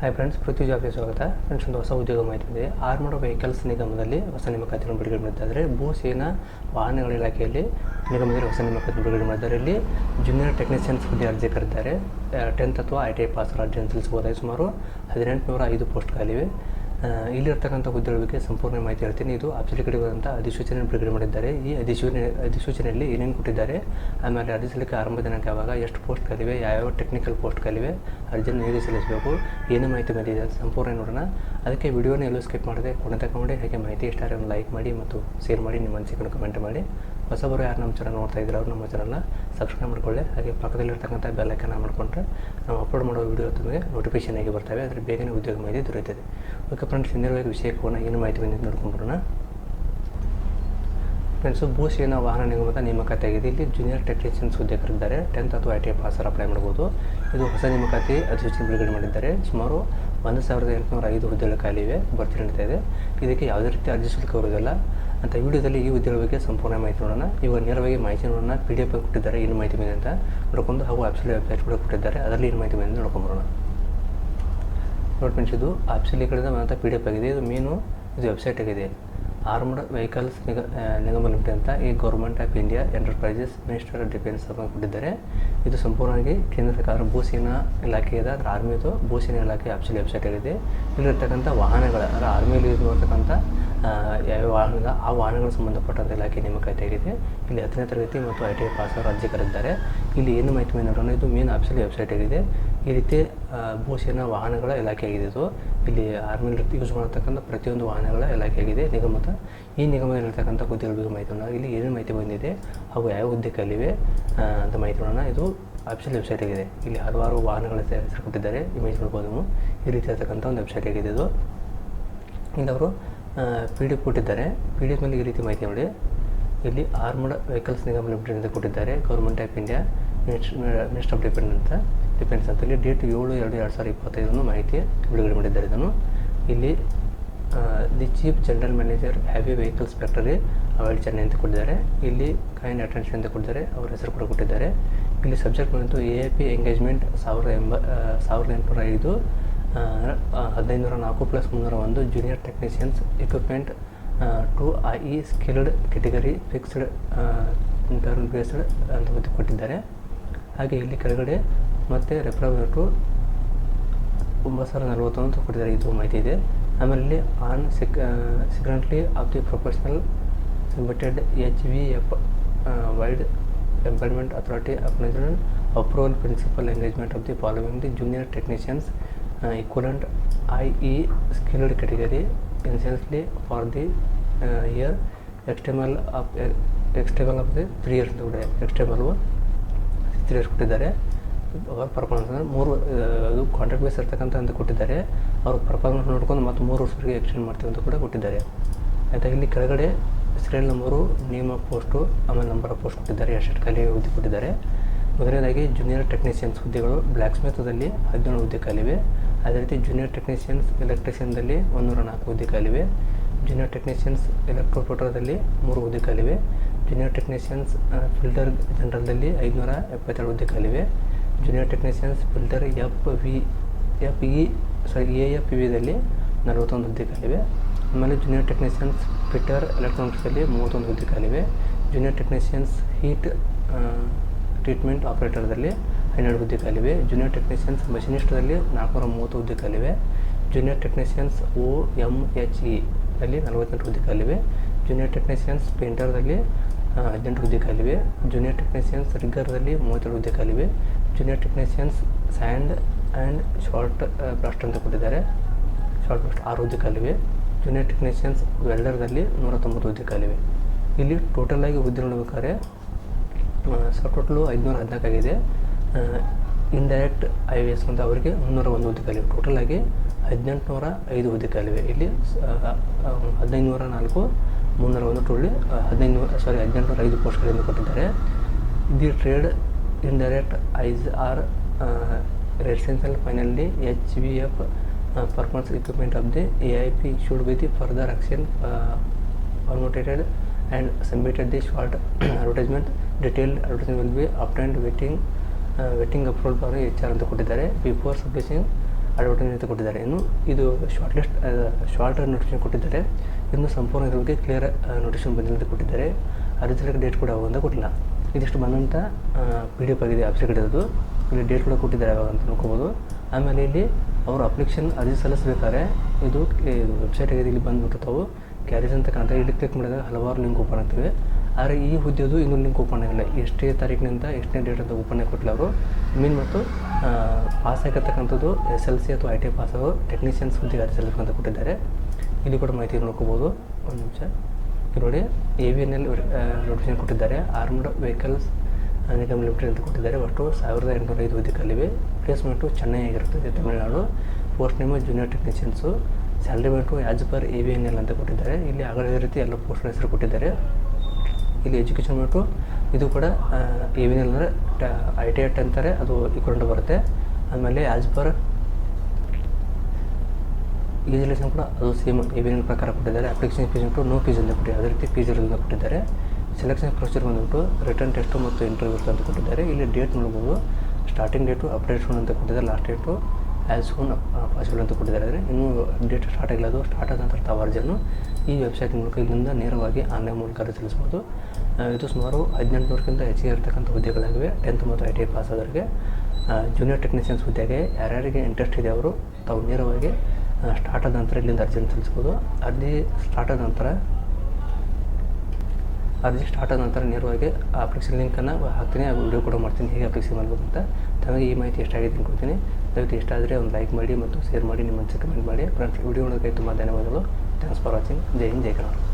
Hi friends ಪೃಥ್ವಿ ಜಾಬ್ಗೆ ಸ್ವಾಗತ. Friends ಒಂದು ಹೊಸ ಉದ್ಯೋಗ ಮಾಹಿತಿ ಇದೆ. ಆರ್ಮೋಡ ವೆಹಿಕಲ್ಸ್ ನಿಗಮದಲ್ಲಿ ಹೊಸ ನೇಮಕಾತಿಯನ್ನು ಬಿಡುಗಡೆ ಮಾಡಿದ್ದಾರೆ ಭೂ ಸೇನಾ ವಾಹನಗಳ ಇಲಾಖೆಯಲ್ಲಿ ನಿಗಮದಲ್ಲಿ ಹೊಸ ನೇಮಕಾತಿ ಬಿಡುಗಡೆ ಮಾಡಿದ್ದಾರೆ ಇಲ್ಲಿ ಜೂನಿಯರ್ ಟೆಕ್ನಿಷಿಯನ್ಸ್ ಹುದ್ದೆ ಅರ್ಜಿ ಕರೆದಿದ್ದಾರೆ ಟೆಂತ್ ಅಥವಾ ಐ ಟಿ ಐ ಪಾಸ್ ಅರ್ಜಿಯನ್ನು ತಿಳಿಸಬಹುದಾಗಿ ಸುಮಾರು ಹದಿನೆಂಟುನೂರ ಐದು ಪೋಸ್ಟ್ ಖಾಲಿವೆ ಇಲ್ಲಿರ್ತಕ್ಕಂಥ ಹುದ್ದೆಗಳ ಬಗ್ಗೆ ಸಂಪೂರ್ಣ ಮಾಹಿತಿ ಹೇಳ್ತೀನಿ. ಇದು ಅಬ್ಸಲಿಕಡಿಗಳಂತ ಅಧಿಸೂಚನೆ ಬಿಡುಗಡೆ ಮಾಡಿದ್ದಾರೆ. ಈ ಅಧಿಸೂಚನೆ ಅಧಿಸೂಚನೆಯಲ್ಲಿ ಏನೇನು ಕೊಟ್ಟಿದ್ದಾರೆ? ಆಮೇಲೆ ಅರ್ಜಿ ಸಲ್ಲಿಕೆ ಆರಂಭ ದಿನಾಂಕ ಯಾವಾಗ, ಎಷ್ಟು ಪೋಸ್ಟ್ ಯಾವ ಯಾವ್ಯಾವ ಟೆಕ್ನಿಕಲ್ ಪೋಸ್ಟ್ ಕಲಿವೆ ಅರ್ಜಿಯನ್ನು ಹೇಗೆ ಸಲ್ಲಿಸಬೇಕು, ಏನು ಮಾಹಿತಿ ಬಂದಿದೆ ಸಂಪೂರ್ಣ ನೋಡೋಣ. ಅದಕ್ಕೆ ವಿಡಿಯೋನ ಎಲ್ಲೂ ಸ್ಕಿಪ್ ಮಾಡಿದೆ ಕೊನೆ ತಗೊಂಡು ಹಾಗೆ ಮಾಹಿತಿ ಇಷ್ಟ ಆದರೆ ಲೈಕ್ ಮಾಡಿ ಮತ್ತು ಶೇರ್ ಮಾಡಿ, ನಿಮ್ಮ ಅನಿಸಿಕೆಯನ್ನು ಕಮೆಂಟ್ ಮಾಡಿ. ಹೊಸಬರು ಯಾರು ನಮ್ಮ ಚಾನಲ್ ನೋಡ್ತಾ ಇದ್ದಾರೆ ಅವರು ನಮ್ಮ ಚಾನಲ್ನ ಸಬ್ಸ್ಕ್ರೈಬ್ ಮಾಡ್ಕೊಳ್ಳಿ. ಹಾಗೆ ಪಕ್ಕದಲ್ಲಿರ್ತಕ್ಕಂಥ ಬೆಲ್ ಮಾಡಿಕೊಂಡ್ರೆ ನಾವು ಅಪ್ಲೋಡ್ ಮಾಡೋ ವಿಡಿಯೋ ತಮಗೆ ನೋಟಿಫಿಕೇಶನ್ ಆಗಿ ಬರ್ತವೆ. ಅದ್ರ ಬೇಗನೆ ಉದ್ಯೋಗ ಮಾಹಿತಿ ದೊರೆಯುತ್ತದೆ. ಓಕೆ ಫ್ರೆಂಡ್ಸ್ ನೇರವಾಗಿ ವಿಷಯಕ್ಕೆ ಏನು ಮಾಹಿತಿ ಬಂದಿದ್ದು ನೋಡ್ಕೊಂಡ್ಬರೋಣ ಫ್ರೆಂಡ್ಸು ಭೂಸೇನಾ ವಾಹನ ನಿಗಮದ ನೇಮಕಾತಿ ಆಗಿದೆ. ಇಲ್ಲಿ ಜೂನಿಯರ್ ಟೆಕ್ನಿಷಿಯನ್ಸ್ ಹುದ್ದೆ ಕರೆದಿದ್ದಾರೆ ಟೆಂತ್ ಅಥವಾ ಐ ಟಿ ಐ ಪಾಸರ್ ಅಪ್ಲೈ ಮಾಡ್ಬೋದು. ಇದು ಹೊಸ ನೇಮಕಾತಿ ಅಧಿಸೂಚನೆ ಬಿಡುಗಡೆ ಮಾಡಿದ್ದಾರೆ. ಸುಮಾರು ಒಂದು ಸಾವಿರದ ಎಂಟುನೂರ ಐದು ಹುದ್ದೆಗಳ ಖಾಲಿ ಇವೆ. ಭರ್ತಿ ನಡೀತಾ ಇದೆ. ಇದಕ್ಕೆ ಯಾವುದೇ ರೀತಿ ಅರ್ಜಿ ಶುಲ್ಕ ಇರುವುದಿಲ್ಲ ಅಂತ ವಿಡಿಯೋದಲ್ಲಿ ಈ ಉದ್ಯೋಗ ಬಗ್ಗೆ ಸಂಪೂರ್ಣ ಮಾಹಿತಿ ನೋಡೋಣ. ಇವಾಗ ನೇರವಾಗಿ ಮಾಹಿತಿ ನೋಡೋಣ ಪಿ ಡಿ ಎಫ್ ಕೊಟ್ಟಿದ್ದಾರೆ, ಏನು ಮಾಹಿತಿ ಬಂದಿದೆ ಅಂತ ನೋಡ್ಕೊಂಡು ಹಾಗೂ ಆಪ್ಸಲ್ಲಿ ವೆಬ್ಸೈಟ್ ಕೂಡ ಕೊಟ್ಟಿದ್ದಾರೆ. ಅದರಲ್ಲಿ ಏನು ಮಾಹಿತಿ ಬಂದಿದೆ ನೋಡ್ಕೊಂಬರೋಣ ನೋಡಿ ಇದು ಆಪ್ಸಲ್ಲಿ ಕಡೆದ ಬಂದಂಥ ಪಿ ಡಿ ಆಗಿದೆ. ಇದು ಮೇನು ಇದು ವೆಬ್ಸೈಟ್ ಆಗಿದೆ. ಆರ್ಮ್ಡ್ ವೆಹಿಕಲ್ಸ್ ನಿಗ ನಿಗಮ ಲಿಮಿಟೆಡ್ ಅಂತ ಈ government of India enterprises minister of defence ಕೊಟ್ಟಿದ್ದಾರೆ. ಇದು ಸಂಪೂರ್ಣವಾಗಿ ಕೇಂದ್ರ ಸರ್ಕಾರ ಭೂಸೇನಾ ಇಲಾಖೆಯದ, ಅದರ ಆರ್ಮಿದು ಭೂಸೇನಾ ಇಲಾಖೆ ಆಪ್ಷನ್ ವೆಬ್ಸೈಟ್ ಆಗಿದೆ ಇಲ್ಲಿರ್ತಕ್ಕಂಥ ವಾಹನಗಳ, ಅಂದರೆ ಆರ್ಮಿಯಲ್ಲಿ ಯೂಸ್ ಮಾಡ್ತಕ್ಕಂಥ ಯಾವ ವಾಹನದ ಆ ವಾಹನಗಳ ಸಂಬಂಧಪಟ್ಟಂಥ ಇಲಾಖೆ ನೇಮಕಾತಿ ಆಗಿದೆ ಇಲ್ಲಿ. ಹತ್ತನೇ ತರಗತಿ ಮತ್ತು ಐ ಟಿ ಐ ಪಾಸ್ ಅವರು ಅರ್ಜಿ ಕರೆದಿದ್ದಾರೆ. ಇಲ್ಲಿ ಏನು ಮಾಹಿತಿ ನೋಡೋಣ, ಇದು ಮೇನ್ ಆಪ್ಷನ್ ವೆಬ್ಸೈಟ್ ಆಗಿದೆ ಈ ರೀತಿ ಭೂಸೇನಾ ವಾಹನಗಳ ಇಲಾಖೆ ಆಗಿದೆ ಇದು. ಇಲ್ಲಿ ಆರ್ಮಿಲಿ ಯೂಸ್ ಮಾಡತಕ್ಕಂಥ ಪ್ರತಿಯೊಂದು ವಾಹನಗಳ ಇಲಾಖೆ ಆಗಿದೆ ನಿಗಮದ ಈ ನಿಗಮದಲ್ಲಿರ್ತಕ್ಕಂಥ ಹುದ್ದೆಗಳ ಬಗ್ಗೆ ಮಾಹಿತಿ ನೋಡೋಣ. ಇಲ್ಲಿ ಏನೇನು ಮಾಹಿತಿ ಬಂದಿದೆ ಹಾಗೂ ಯಾವ ಹುದ್ದೆ ಕಲಿವೆ ಅಂತ ಮಾಹಿತಿ ನೋಡೋಣ. ಇದು ಆಫೀಷಿಯಲ್ ವೆಬ್ಸೈಟ್ ಆಗಿದೆ. ಇಲ್ಲಿ ಹಲವಾರು ವಾಹನಗಳ ಹೆಸರು ಕೊಟ್ಟಿದ್ದಾರೆ ಇಮೇಜ್ ನೋಡ್ಬೋದು ಈ ರೀತಿ ಇರ್ತಕ್ಕಂಥ ಒಂದು ವೆಬ್ಸೈಟ್ ಆಗಿದೆ ಇದು. ಇಲ್ಲಿ ಅವರು ಪಿ ಡಿ ಎಫ್ ಕೊಟ್ಟಿದ್ದಾರೆ. ಪಿ ಡಿ ಎಫ್ನಲ್ಲಿ ಈ ರೀತಿ ಮಾಹಿತಿ ನೋಡಿ. ಇಲ್ಲಿ ಆರ್ಮಡ್ ವೆಹಿಕಲ್ಸ್ ನಿಗಮ ಲಿಮಿಟೆಡ್ ಅಂತ ಕೊಟ್ಟಿದ್ದಾರೆ. Government of India minister of defence ಅಂತ. ಅಂತ ಇಲ್ಲಿ ಡೇಟ್ ಏಳು, ಎರಡು ಎರಡು ಸಾವಿರದ ಇಪ್ಪತ್ತೈದನ್ನು ಮಾಹಿತಿ ಬಿಡುಗಡೆ ಮಾಡಿದ್ದಾರೆ ಇದನ್ನು. ಇಲ್ಲಿ the chief general manager heavy vehicles factory Avadi Chennai ಅಂತ ಕೊಟ್ಟಿದ್ದಾರೆ. ಇಲ್ಲಿ ಕೈಂಡ್ ಅಟೆನ್ಷನ್ ಅಂತ ಕೊಟ್ಟಿದ್ದಾರೆ, ಅವ್ರ ಹೆಸರು ಕೂಡ ಕೊಟ್ಟಿದ್ದಾರೆ. ಇಲ್ಲಿ ಸಬ್ಜೆಕ್ಟ್ ಬಂತು ಎ ಎ ಪಿ ಎಂಗೇಜ್ಮೆಂಟ್ ಸಾವಿರದ ಎಂಬ ಸಾವಿರದ ಎಂಟುನೂರ ಐದು ಹದಿನೈದು ನೂರ ನಾಲ್ಕು ಪ್ಲಸ್ ಮುನ್ನೂರ ಒಂದು junior technicians equipment to I E skilled category fixed intern based ಅಂತ ಕೊಟ್ಟಿದ್ದಾರೆ. ಹಾಗೆ ಇಲ್ಲಿ ಕೆಳಗಡೆ ಮತ್ತು ರೆಫರ್ ಟು ಒಂಬತ್ತು ಸಾವಿರದ ನಲ್ವತ್ತೊಂದು ಅಂತ ಕೊಟ್ಟಿದ್ದಾರೆ ಇದು ಮಾಹಿತಿ ಇದೆ. ಆಮೇಲೆ ಇಲ್ಲಿ on sick significantly of the professional limited H V F wide employment authority appraisal approval principal engagement of the following the junior technicians equivalent I E skilled category ಇನ್ಸೆನ್ಸ್ಲಿ for the year external of external of the three years ಕೂಡ ಎಕ್ಸ್ಟೆಮಲ್ three years ಕೊಟ್ಟಿದ್ದಾರೆ. ಅವ್ರ performance ಅಂದರೆ ಮೂರು ಅದು contract base ಇರ್ತಕ್ಕಂಥ ಅಂತ ಕೊಟ್ಟಿದ್ದಾರೆ. ಅವ್ರ ಪರ್ಫಾರ್ಮೆನ್ಸ್ ನೋಡ್ಕೊಂಡು ಮತ್ತು ಮೂರು ವರ್ಷವರೆಗೆ ಎಕ್ಸ್ಟೆಂಡ್ ಮಾಡ್ತೀವಿ ಅಂತ ಕೂಡ ಕೊಟ್ಟಿದ್ದಾರೆ. ಆಯಿತಾ, ಇಲ್ಲಿ ಕೆಳಗಡೆ serial number name of post ಆಮೇಲೆ ನಂಬರ್ ಆಫ್ ಪೋಸ್ಟ್ ಕೊಟ್ಟಿದ್ದಾರೆ ಎಷ್ಟು ಖಾಲಿ ಹುದ್ದೆ ಕೊಟ್ಟಿದ್ದಾರೆ. ಮೊದಲನೇದಾಗಿ ಜೂನಿಯರ್ ಟೆಕ್ನಿಷಿಯನ್ಸ್ ಹುದ್ದೆಗಳು ಬ್ಲ್ಯಾಕ್ ಸ್ಮಿತ್ದಲ್ಲಿ ಹದಿನೇಳು ಹುದ್ದೆ ಖಾಲಿವೆ. ಅದೇ ರೀತಿ ಜೂನಿಯರ್ ಟೆಕ್ನಿಷಿಯನ್ಸ್ ಎಲೆಕ್ಟ್ರಿಷಿಯನ್ದಲ್ಲಿ ಒಂದೂರ ನಾಲ್ಕು ಹುದ್ದೆ ಖಾಲಿವೆ. ಜೂನಿಯರ್ ಟೆಕ್ನಿಷಿಯನ್ಸ್ ಎಲೆಕ್ಟ್ರೋಪೋಟರ್ದಲ್ಲಿ ಮೂರು ಹುದ್ದೆ ಖಾಲಿವೆ. ಜೂನಿಯರ್ ಟೆಕ್ನಿಷಿಯನ್ಸ್ ಫಿಲ್ಟರ್ ಜನರಲ್ದಲ್ಲಿ ಐದುನೂರ ಎಪ್ಪತ್ತೆರಡು ಹುದ್ದೆ ಖಾಲಿವೆ. Junior technicians fitter F V F E sorry A F ವಿದಲ್ಲಿ ನಲವತ್ತೊಂದು ಹುದ್ದೆ ಖಾಲಿವೆ ಆಮೇಲೆ ಜೂನಿಯರ್ ಟೆಕ್ನಿಷಿಯನ್ಸ್ ಫಿಟರ್ ಎಲೆಕ್ಟ್ರಾನಿಕ್ಸಲ್ಲಿ ಮೂವತ್ತೊಂದು ಹುದ್ದೆ ಖಾಲಿವೆ ಜೂನಿಯರ್ ಟೆಕ್ನಿಷಿಯನ್ಸ್ ಹೀಟ್ ಟ್ರೀಟ್ಮೆಂಟ್ ಆಪರೇಟರ್ದಲ್ಲಿ ಹನ್ನೆರಡು ಹುದ್ದೆ ಖಾಲಿವೆ ಜೂನಿಯರ್ ಟೆಕ್ನಿಷಿಯನ್ಸ್ ಮಷಿನಿಸ್ಟ್ದಲ್ಲಿ ನಾಲ್ಕುನೂರ ಮೂವತ್ತು ಹುದ್ದೆ ಖಾಲಿವೆ junior technicians O M H E ದಲ್ಲಿ ನಲವತ್ತೆಂಟು ಹುದ್ದೆಗಳಿವೆ ಜೂನಿಯರ್ ಟೆಕ್ನಿಷಿಯನ್ಸ್ ಪೇಂಟರ್ದಲ್ಲಿ ಹದಿನೆಂಟು ಹುದ್ದೆಗಳಿವೆ ಜೂನಿಯರ್ ಟೆಕ್ನಿಷಿಯನ್ಸ್ ರಿಗ್ಗರ್ದಲ್ಲಿ ಮೂವತ್ತೆರಡು ಹುದ್ದೆ ಖಾಲಿವೆ junior technicians sand and short blast ಅಂತ ಕೊಟ್ಟಿದ್ದಾರೆ. ಶಾರ್ಟ್ ಬ್ಲಾಸ್ಟ್ ಆರು ಹುದ್ದೆ ಖಾಲಿವೆ ಜೂನಿಯರ್ ಟೆಕ್ನಿಷಿಯನ್ಸ್ ವೆಲ್ಡರ್ದಲ್ಲಿ ನೂರ ತೊಂಬತ್ತು ಹುದ್ದೆ ಖಾಲಿವೆ ಇಲ್ಲಿ ಟೋಟಲಾಗಿ ಹುದ್ದೆ ನೋಡ್ಬೇಕಾದ್ರೆ ಸೊ ಟೋಟಲು ಐದುನೂರ ಹದಿನಾಲ್ಕಾಗಿದೆ ಇಂಡೈರೆಕ್ಟ್ ಐ ಎಸ್ ಅಂತ ಅವರಿಗೆ ಮುನ್ನೂರ ಒಂದು ಹುದ್ದೆ ಖಾಲಿವೆ ಟೋಟಲಾಗಿ ಹದಿನೆಂಟುನೂರ ಐದು ಹುದ್ದೆ ಖಾಲಿವೆ ಇಲ್ಲಿ ಹದಿನೈದು ನೂರ ನಾಲ್ಕು ಮುನ್ನೂರ ಒಂದು ಟೋಟಲಿ ಹದಿನೈದು ಸಾರಿ ಹದಿನೆಂಟುನೂರ ಐದು ಪೋಸ್ಟ್ಗಳಿಂದ ಕೊಟ್ಟಿದ್ದಾರೆ. The trade in direct ice R residential finally H V F performance equipment of the A I P should be the further action formulated and submitted the short advertisement detailed advertisement be after and waiting vetting approval for H R ಅಂತ ಕೊಟ್ಟಿದ್ದಾರೆ. Before submission advertisement ಅಂತ ಕೊಟ್ಟಿದ್ದಾರೆ. ಇನ್ನು ಇದು short list short notification ಕೊಟ್ಟಿದ್ದಾರೆ. ಇನ್ನು ಸಂಪೂರ್ಣ ಇದ್ರ ಬಗ್ಗೆ ಕ್ಲಿಯರ್ ನೋಟಿಫಿಕೇಷನ್ ಬಂದಿಲ್ಲ ಅಂತ ಕೊಟ್ಟಿದ್ದಾರೆ. ಅದ್ರ ಡೇಟ್ ಕೂಡ ಅವು ಅಂತ ಕೊಟ್ಟಿಲ್ಲ. ಇದಿಷ್ಟು ಬಂದಂಥ ಪಿ ಡಿ ಎಫ್ ಆಗಿದೆ ಇರೋದು ಇಲ್ಲಿ ಡೇಟ್ ಕೂಡ ಕೊಟ್ಟಿದ್ದಾರೆ ಯಾವಾಗ ಅಂತ ನೋಡ್ಕೋಬೋದು ಆಮೇಲೆ ಇಲ್ಲಿ ಅವರು ಅಪ್ಲಿಕೇಶನ್ ಅರ್ಜಿ ಸಲ್ಲಿಸಬೇಕಾದ್ರೆ ಇದು ವೆಬ್ಸೈಟ್ ಆಗಿದೆ, ಇಲ್ಲಿ ಬಂದುಬಿಟ್ಟು ತಾವು ಕ್ಯಾರೇಜ್ ಅಂತ ಕಾಣ್ತಾರೆ ಇಲ್ಲಿ ಕ್ಲಿಕ್ ಮಾಡಿದಾಗ ಹಲವಾರು ಲಿಂಕ್ ಓಪನ್ ಆಗ್ತವೆ. ಆದರೆ ಈ ಹುದ್ದೆದು ಇನ್ನೂ ಲಿಂಕ್ ಓಪನ್ ಆಗಿಲ್ಲ. ಎಷ್ಟೇ ತಾರೀಕಿನಿಂದ ಎಷ್ಟನೇ ಡೇಟ್ ಅಂತ ಓಪನ್ ಕೊಟ್ಟಿಲ್ಲ ಅವರು. ಮೀನ್ ಮತ್ತು ಪಾಸ್ ಆಗಿರ್ತಕ್ಕಂಥದ್ದು ಎಸ್ ಎಲ್ ಸಿ ಅಥವಾ ಐ ಟಿ ಪಾಸ್ ಅವರು ಟೆಕ್ನಿಷಿಯನ್ಸ್ ಹುದ್ದೆಗೆ ಅರ್ಜಿ ಸಲ್ಲಿಸಬೇಕಂತ ಕೊಟ್ಟಿದ್ದಾರೆ. ಇಲ್ಲಿ ಕೂಡ ಮಾಹಿತಿ ನೋಡ್ಕೋಬೋದು. ಒಂದು ನಿಮಿಷ. ನೋಡಿ ಎ ವಿ ಎನ್ ಎಲ್ ಕೊಟ್ಟಿದ್ದಾರೆ. ಆರ್ಮ್ಡ್ ವೆಹಿಕಲ್ಸ್ ನಿಗಮ್ ಲಿಮಿಟೆಡ್ ಅಂತ ಕೊಟ್ಟಿದ್ದಾರೆ. ಒಟ್ಟು ಸಾವಿರದ ಎಂಟುನೂರ ಐದು ಹುದ್ದೆ ಕಲಿವೆ ಪ್ಲೇಸ್ಮೆಂಟು ಚೆನ್ನೈ ಆಗಿರುತ್ತದೆ Tamil Nadu. Post name junior technicians salary ಮೆಂಟು as per A V N L ಅಂತ ಕೊಟ್ಟಿದ್ದಾರೆ. ಇಲ್ಲಿ ಆಗಲೇ ರೀತಿ ಎಲ್ಲ ಪೋಸ್ಟ್ ಹೆಸರು ಕೊಟ್ಟಿದ್ದಾರೆ. ಇಲ್ಲಿ ಎಜುಕೇಷನ್ ಮೆಂಟು ಇದು ಕೂಡ ಎ ವಿ ಎನ್ ಎಲ್ ಅಂದರೆ ಐ ಟಿ ಎಟ್ ಅಂತಾರೆ. ಅದು ಇಕ್ವಲೆಂಟ್ ಬರುತ್ತೆ. ಆಮೇಲೆ ಆ್ಯಸ್ ಪರ್ ಈಜುಲೇಷನ್ ಕೂಡ ಅದು ಸೇಮ್ ಇವಿನ ಪ್ರಕಾರ ಕೊಟ್ಟಿದ್ದಾರೆ. ಅಪ್ಲಿಕೇಶನ್ ಫೀಸ್ ಉಂಟು ನೋ ಫೀಸ್ ಅಂತ ಕೊಟ್ಟಿದ್ದಾರೆ. ಅದೇ ರೀತಿ ಫೀಸ್ ಇರೋದನ್ನ ಕೊಟ್ಟಿದ್ದಾರೆ. ಸೆಲೆಕ್ಷನ್ ಪ್ರೊಸೀಜರ್ ಬಂದ್ಬಿಟ್ಟು ರಿಟರ್ನ್ ಟೆಸ್ಟು ಮತ್ತು ಇಂಟರ್ವ್ಯೂ ಅಂತ ಕೊಟ್ಟಿದ್ದಾರೆ. ಇಲ್ಲಿ ಡೇಟ್ ನೋಡ್ಬೋದು. ಸ್ಟಾರ್ಟಿಂಗ್ ಡೇಟು ಅಪ್ಡೇಟ್ ಸೂನ್ ಅಂತ ಕೊಟ್ಟಿದ್ದಾರೆ. Last date as soon possible ಅಂತ ಕೊಟ್ಟಿದ್ದಾರೆ. ಅಂದರೆ ಇನ್ನೂ ಡೇಟ್ ಸ್ಟಾರ್ಟ್ ಆಗಿಲ್ಲ. ಅದು ಸ್ಟಾರ್ಟ್ ಆದ ಈ ವೆಬ್ಸೈಟ್ ಮೂಲಕ ಇಲ್ಲಿಂದ ನೇರವಾಗಿ ಆನ್ಲೈನ್ ಮೂಲಕ ಸಲ್ಲಿಸ್ಬೋದು ಇದು ಸುಮಾರು ಹದಿನೆಂಟುನೂರಕ್ಕಿಂತ ಹೆಚ್ಚಿಗೆ ಇರತಕ್ಕಂಥ ಹುದ್ದೆಗಳಾಗಿವೆ. ಟೆಂತ್ ಮತ್ತು ಐ ಟಿ ಐ ಪಾಸ್ ಆದವರಿಗೆ. ಜೂನಿಯರ್ ಟೆಕ್ನಿಷಿಯನ್ಸ್ ಹುದ್ದೆಗೆ ಯಾರ್ಯಾರಿಗೆ ಇಂಟ್ರೆಸ್ಟ್ ಇದೆ ಅವರು ತಾವು ನೇರವಾಗಿ ಸ್ಟಾರ್ಟ್ ಆದ ನಂತರ ಇಲ್ಲಿಂದ ಅರ್ಜಿಯನ್ನು ಸಲ್ಲಿಸ್ಬೋದು. ಅರ್ಜಿ ಸ್ಟಾರ್ಟ್ ಆದ ನಂತರ ಅರ್ಜಿ ಸ್ಟಾರ್ಟ್ ಆದ ನಂತರ ನೇರವಾಗಿ ಅಪ್ಲಿಕೇಶನ್ ಲಿಂಕನ್ನು ಹಾಕ್ತೀನಿ ಆ ವಿಡಿಯೋ ಕೂಡ ಮಾಡ್ತೀನಿ, ಹೇಗೆ ಅಪ್ಲಿಕೇಶನ್ ಮಾಡಬೇಕು ಅಂತ ತಮಗೆ ಈ ಮಾಹಿತಿ ಎಷ್ಟಾಗಿದೆ ಅನ್ಕೊಳ್ತೀನಿ. ದಯವಿಟ್ಟು ಇಷ್ಟ ಆದರೆ ಒಂದು ಲೈಕ್ ಮಾಡಿ ಮತ್ತು ಶೇರ್ ಮಾಡಿ, ನಿಮ್ಮ ಅನಿಸಿಕೆ ಕಮೆಂಟ್ ಮಾಡಿ. ಫ್ರೆಂಡ್ಸ್ ವಿಡಿಯೋ ನೋಡೋಕ್ಕೆ ತುಂಬ ಧನ್ಯವಾದಗಳು. ಥ್ಯಾಂಕ್ಸ್ ಫಾರ್ ವಾಚಿಂಗ್ ಜೈ ಹಿಂದ್, ಜೈ ಕನ್ನಡ